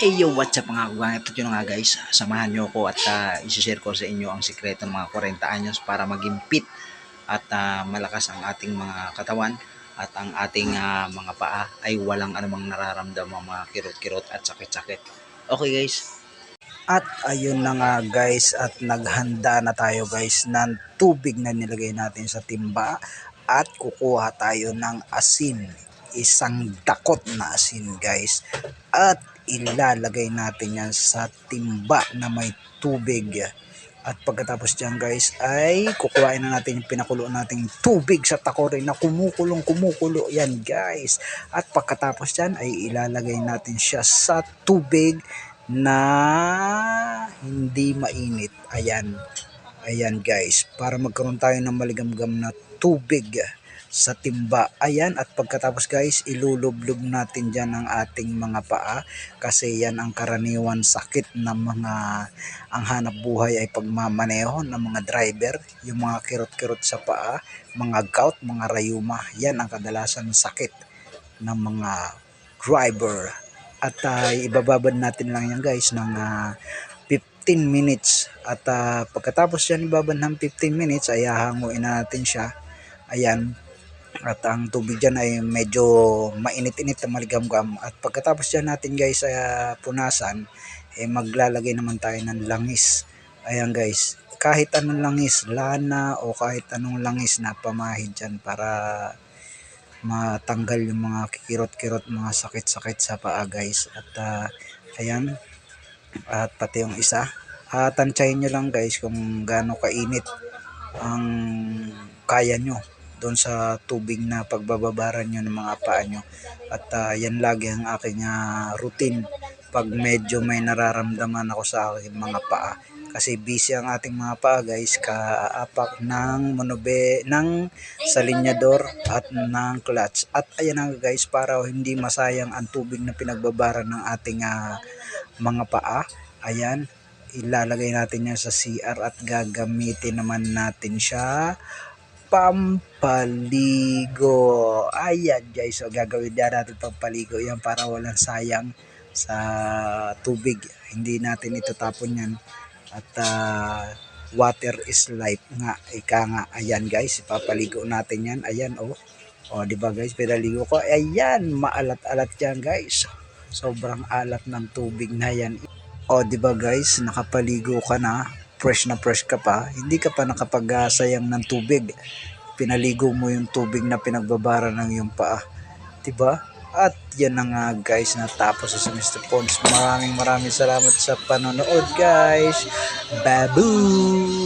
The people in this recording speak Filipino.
Hey yo, what's up mga kagwang? Ito yun nga guys, samahan nyo ko at uh, isi-share ko sa inyo ang sikreto ng mga 40 anyos para maging fit at ah, malakas ang ating mga katawan at ang ating ah, mga paa ay walang anumang nararamdamang mga kirot-kirot at sakit-sakit. Okay guys? At ayun na nga guys at naghanda na tayo guys ng tubig na nilagay natin sa timba at kukuha tayo ng asin. Isang dakot na asin guys. At ilalagay natin yan sa timba na may tubig. At pagkatapos dyan guys ay kukuhain na natin yung pinakulo nating tubig sa takore na kumukulong kumukulo yan guys. At pagkatapos dyan ay ilalagay natin siya sa tubig na hindi mainit. Ayan. Ayan guys. Para magkaroon tayo ng maligamgam na tubig sa timba. Ayan. At pagkatapos guys, ilulublog natin dyan ang ating mga paa. Kasi yan ang karaniwan sakit ng mga ang hanap buhay ay pagmamaneho ng mga driver. Yung mga kirot-kirot sa paa, mga gout, mga rayuma. Yan ang kadalasan sakit ng mga driver at uh, ibababad natin lang yan guys ng ah, 15 minutes at ah, pagkatapos yan ibabad ng 15 minutes ay hahanguin natin siya ayan at ang tubig dyan ay medyo mainit-init na maligamgam. At pagkatapos dyan natin guys ay ah, punasan eh maglalagay naman tayo ng langis. Ayan guys. Kahit anong langis lana o kahit anong langis na pamahid dyan para matanggal yung mga kikirot-kirot, mga sakit-sakit sa paa guys. At ah, ayan, at pati yung isa. At tantyahin nyo lang guys kung gaano kainit ang kaya nyo doon sa tubig na pagbababaran nyo ng mga paa nyo. At ah, yan lagi ang aking ah, routine pag medyo may nararamdaman ako sa aking mga paa. Kasi busy ang ating mga paa guys. Kaapak ng monobe ng sa linyador at ng clutch. At ayan na guys para hindi masayang ang tubig na pinagbabaran ng ating ah, mga paa. Ayan ilalagay natin yan sa CR at gagamitin naman natin siya pampaligo. Ayan guys. So gagawin din natin pampaligo. Yan para walang sayang sa tubig. Hindi natin itatapon yan. At ah, water is life nga. Ika nga. Ayan guys. Ipapaligo natin yan. Ayan oh. O di ba guys? Pinaligo ko. Ayan maalat-alat yan guys. Sobrang alat ng tubig na yan. O di ba guys? Nakapaligo ka na fresh na fresh ka pa hindi ka pa nakapagsayang ng tubig pinaligo mo yung tubig na pinagbabara ng iyong paa ba at yan na nga guys natapos sa Mr. Pons maraming maraming salamat sa panonood guys Babu!